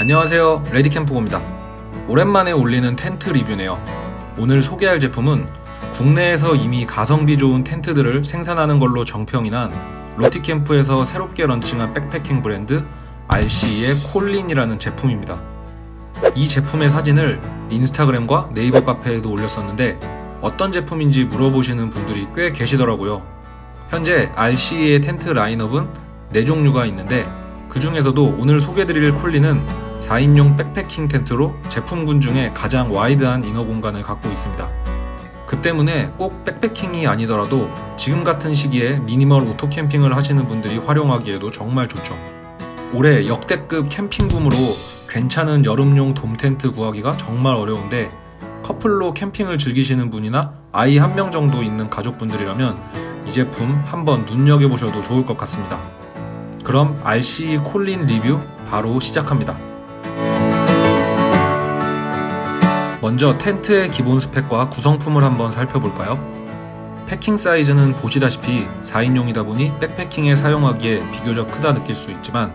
안녕하세요. 레디캠프고입니다. 오랜만에 올리는 텐트 리뷰네요. 오늘 소개할 제품은 국내에서 이미 가성비 좋은 텐트들을 생산하는 걸로 정평이 난 로티캠프에서 새롭게 런칭한 백패킹 브랜드 RC의 콜린이라는 제품입니다. 이 제품의 사진을 인스타그램과 네이버 카페에도 올렸었는데 어떤 제품인지 물어보시는 분들이 꽤 계시더라고요. 현재 RC의 텐트 라인업은 4종류가 있는데 그 중에서도 오늘 소개드릴 콜린은 4인용 백패킹 텐트로 제품군 중에 가장 와이드한 이너 공간을 갖고 있습니다. 그 때문에 꼭 백패킹이 아니더라도 지금 같은 시기에 미니멀 오토 캠핑을 하시는 분들이 활용하기에도 정말 좋죠. 올해 역대급 캠핑붐으로 괜찮은 여름용 돔 텐트 구하기가 정말 어려운데 커플로 캠핑을 즐기시는 분이나 아이 한 명 정도 있는 가족분들이라면 이 제품 한번 눈여겨보셔도 좋을 것 같습니다. 그럼 RC 콜린 리뷰 바로 시작합니다. 먼저 텐트의 기본 스펙과 구성품을 한번 살펴볼까요? 패킹 사이즈는 보시다시피 4인용이다 보니 백패킹에 사용하기에 비교적 크다 느낄 수 있지만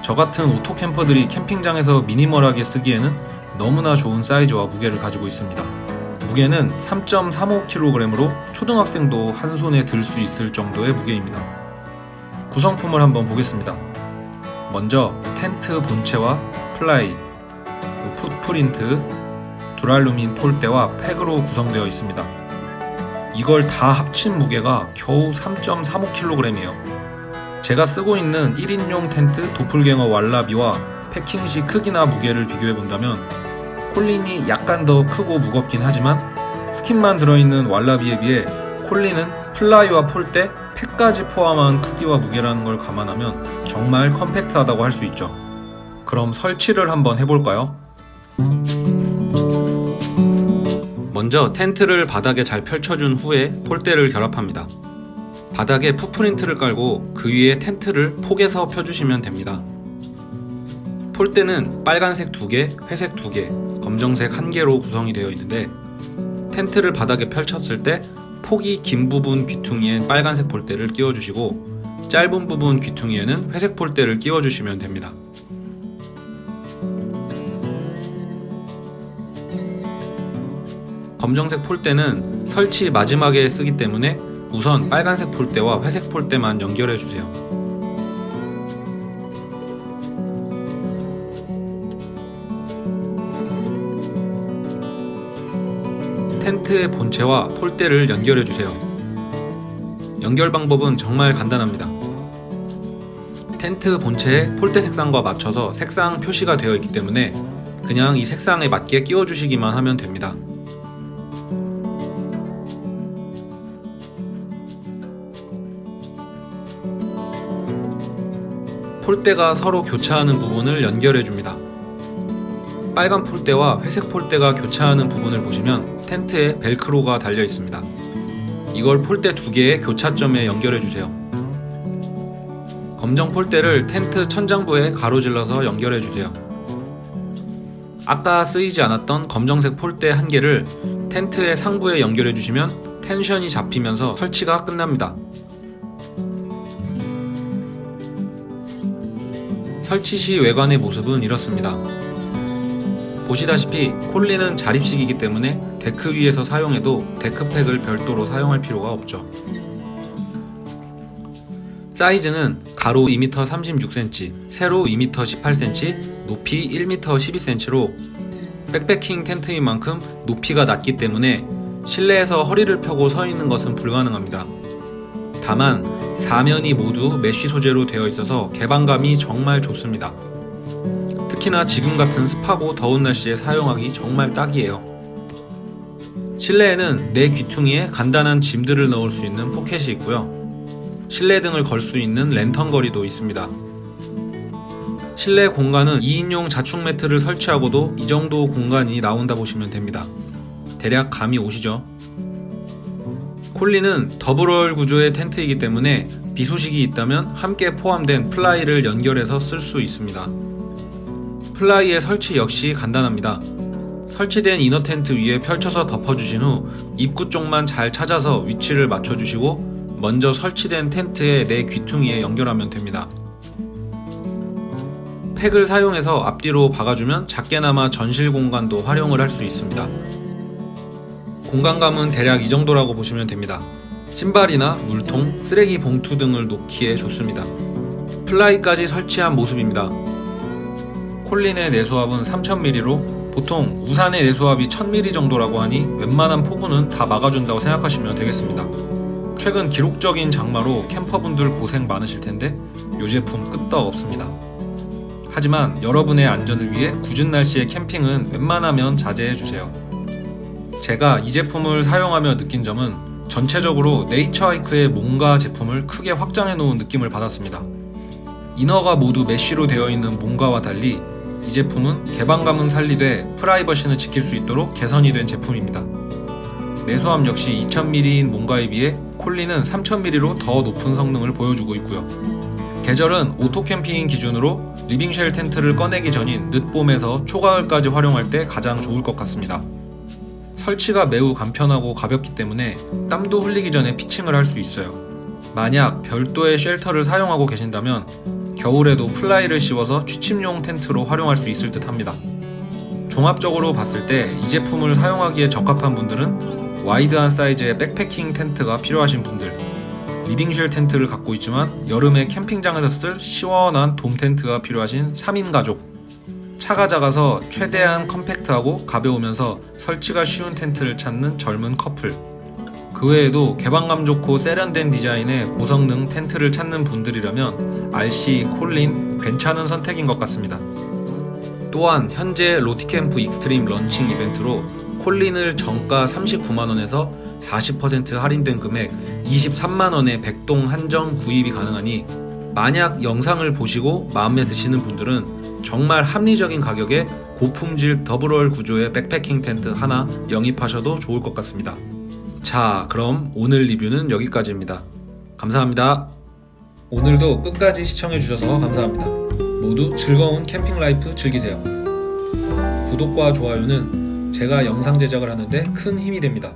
저 같은 오토 캠퍼들이 캠핑장에서 미니멀하게 쓰기에는 너무나 좋은 사이즈와 무게를 가지고 있습니다. 무게는 3.35kg으로 초등학생도 한 손에 들 수 있을 정도의 무게입니다. 구성품을 한번 보겠습니다. 먼저 텐트 본체와 플라이, 풋프린트, 두랄루민 폴대와 팩으로 구성되어 있습니다. 이걸 다 합친 무게가 겨우 3.35kg이에요. 제가 쓰고 있는 1인용 텐트 도플갱어 왈라비와 패킹 시 크기나 무게를 비교해 본다면 콜린이 약간 더 크고 무겁긴 하지만 스킨만 들어있는 왈라비에 비해 콜린은 플라이와 폴대, 팩까지 포함한 크기와 무게라는 걸 감안하면 정말 컴팩트하다고 할 수 있죠. 그럼 설치를 한번 해볼까요? 먼저 텐트를 바닥에 잘 펼쳐준 후에 폴대를 결합합니다. 바닥에 푸프린트를 깔고 그 위에 텐트를 폭에서 펴주시면 됩니다. 폴대는 빨간색 2개, 회색 2개, 검정색 1개로 구성이 되어 있는데 텐트를 바닥에 펼쳤을 때 폭이 긴 부분 귀퉁이에 빨간색 폴대를 끼워주시고 짧은 부분 귀퉁이에는 회색 폴대를 끼워주시면 됩니다. 검정색 폴대는 설치 마지막에 쓰기 때문에 우선 빨간색 폴대와 회색 폴대만 연결해 주세요. 텐트의 본체와 폴대를 연결해 주세요. 연결 방법은 정말 간단합니다. 텐트 본체에 폴대 색상과 맞춰서 색상 표시가 되어 있기 때문에 그냥 이 색상에 맞게 끼워 주시기만 하면 됩니다. 폴대가 서로 교차하는 부분을 연결해 줍니다. 빨간 폴대와 회색 폴대가 교차하는 부분을 보시면 텐트에 벨크로가 달려 있습니다. 이걸 폴대 두 개의 교차점에 연결해 주세요. 검정 폴대를 텐트 천장부에 가로질러서 연결해 주세요. 아까 쓰이지 않았던 검정색 폴대 한 개를 텐트의 상부에 연결해 주시면 텐션이 잡히면서 설치가 끝납니다. 설치 시 외관의 모습은 이렇습니다. 보시다시피 콜린은 자립식이기 때문에 데크 위에서 사용해도 데크팩을 별도로 사용할 필요가 없죠. 사이즈는 가로 2m 36cm, 세로 2m 18cm, 높이 1m 12cm로 백패킹 텐트인 만큼 높이가 낮기 때문에 실내에서 허리를 펴고 서 있는 것은 불가능합니다. 다만 사면이 모두 메쉬 소재로 되어 있어서 개방감이 정말 좋습니다. 특히나 지금 같은 습하고 더운 날씨에 사용하기 정말 딱이에요. 실내에는 내 귀퉁이에 간단한 짐들을 넣을 수 있는 포켓이 있고요. 실내 등을 걸 수 있는 랜턴 거리도 있습니다. 실내 공간은 2인용 자축 매트를 설치하고도 이 정도 공간이 나온다 보시면 됩니다. 대략 감이 오시죠? 콜린은 더블월 구조의 텐트이기 때문에 비 소식이 있다면 함께 포함된 플라이를 연결해서 쓸 수 있습니다. 플라이의 설치 역시 간단합니다. 설치된 이너 텐트 위에 펼쳐서 덮어주신 후 입구 쪽만 잘 찾아서 위치를 맞춰주시고 먼저 설치된 텐트에 내 귀퉁이에 연결하면 됩니다. 팩을 사용해서 앞뒤로 박아주면 작게나마 전실 공간도 활용을 할 수 있습니다. 공간감은 대략 이 정도라고 보시면 됩니다. 신발이나 물통, 쓰레기 봉투 등을 놓기에 좋습니다. 플라이까지 설치한 모습입니다. 콜린의 내수압은 3000mm로 보통 우산의 내수압이 1000mm 정도라고 하니 웬만한 폭우는 다 막아준다고 생각하시면 되겠습니다. 최근 기록적인 장마로 캠퍼분들 고생 많으실 텐데 이 제품 끄떡 없습니다. 하지만 여러분의 안전을 위해 굳은 날씨의 캠핑은 웬만하면 자제해 주세요. 제가 이 제품을 사용하며 느낀 점은 전체적으로 네이처하이크의 몽가 제품을 크게 확장해 놓은 느낌을 받았습니다. 이너가 모두 메쉬로 되어 있는 몽가와 달리 이 제품은 개방감은 살리되 프라이버시는 지킬 수 있도록 개선이 된 제품입니다. 내수함 역시 2000ml인 몽가에 비해 콜린은 3000ml로 더 높은 성능을 보여주고 있고요. 계절은 오토 캠핑 기준으로 리빙쉘 텐트를 꺼내기 전인 늦봄에서 초가을까지 활용할 때 가장 좋을 것 같습니다. 설치가 매우 간편하고 가볍기 때문에 땀도 흘리기 전에 피칭을 할 수 있어요. 만약 별도의 쉘터를 사용하고 계신다면 겨울에도 플라이를 씌워서 취침용 텐트로 활용할 수 있을 듯 합니다. 종합적으로 봤을 때 이 제품을 사용하기에 적합한 분들은 와이드한 사이즈의 백패킹 텐트가 필요하신 분들, 리빙쉘 텐트를 갖고 있지만 여름에 캠핑장에서 쓸 시원한 돔 텐트가 필요하신 3인 가족, 차가 작아서 최대한 컴팩트하고 가벼우면서 설치가 쉬운 텐트를 찾는 젊은 커플, 그 외에도 개방감 좋고 세련된 디자인의 고성능 텐트를 찾는 분들이라면 RC 콜린 괜찮은 선택인 것 같습니다. 또한 현재 로티캠프 익스트림 런칭 이벤트로 콜린을 정가 39만원에서 40% 할인된 금액 23만원에 백동 한정 구입이 가능하니 만약 영상을 보시고 마음에 드시는 분들은 정말 합리적인 가격에 고품질 더블월 구조의 백패킹 텐트 하나 영입하셔도 좋을 것 같습니다. 자, 그럼 오늘 리뷰는 여기까지입니다. 감사합니다. 오늘도 끝까지 시청해주셔서 감사합니다. 모두 즐거운 캠핑 라이프 즐기세요. 구독과 좋아요는 제가 영상 제작을 하는데 큰 힘이 됩니다.